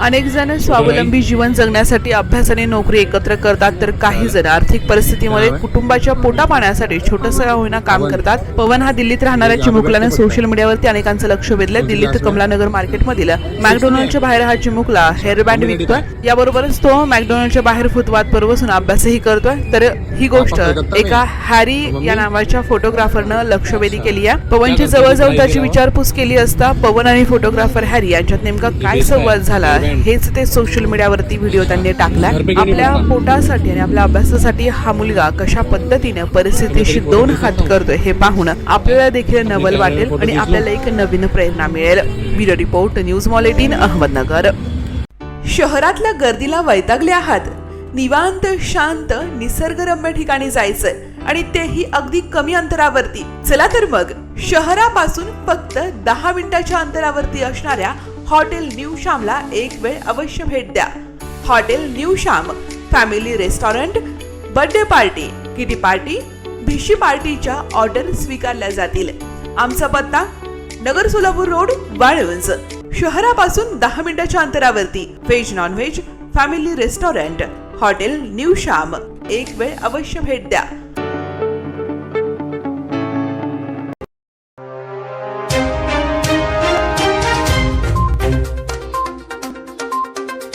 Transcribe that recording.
अनेक जण स्वावलंबी जीवन जगण्यासाठी अभ्यास आणि नोकरी एकत्र करतात तर काही जण आर्थिक परिस्थितीमध्ये कुटुंबाच्या पोटा पाण्यासाठी छोटस होईना काम करतात. पवन हा दिल्लीत राहणाऱ्या चिमुकल्यानं सोशल मीडियावरती अनेकांचं लक्ष वेधलं दिल्लीत कमलानगर मार्केटमधील मॅकडोनल्डच्या बाहेर हा चिमुकला हेअर बँड विकतोय. याबरोबरच तो मॅकडोनल्डच्या बाहेर फुटवात पर बसून अभ्यासही करतोय. तर ही गोष्ट एका हॅरी या नावाच्या फोटोग्राफरनं लक्षवेधी केली आहे. पवनची जवळ जाऊन त्याची विचारपूस केली असता पवन आणि फोटोग्राफर हॅरी यांच्यात नेमका काय संवाद झाला हेच ते सोशल मीडियावरती व्हिडिओ त्यांनी टाकला आपल्या पोटासाठी आणि आपल्या अभ्यासासाठी हा मुलगा कशा पद्धतीने परिस्थितीशी दोन हात करतोय हे पाहून आपल्याला देखील नवल वाटेल आणि आपल्याला एक नवीन प्रेरणा मिळेल. Bureau report news mall eighteen Ahmednagar. शहरातल्या गर्दीला वैतागले आहात. निवांत शांत निसर्गरम्य ठिकाणी जायचंय आणि तेही अगदी कमी अंतरावरती. चला तर मग शहरापासून फक्त दहा मिनिटाच्या अंतरावरती असणाऱ्या हॉटेल न्यू श्यामला एक वेळ अवश्य भेट द्या. Hotel new Shyam family restaurant birthday party kitty party भिशी पार्टीच्या ऑर्डर स्वीकारल्या जातील. आमचा पत्ता नगर सोलापूर रोड वाळवंज. शहरापासून दहा मिनिटाच्या अंतरावरती veg non veg family restaurant hotel new Shyam. एक वेळ अवश्य भेट द्या.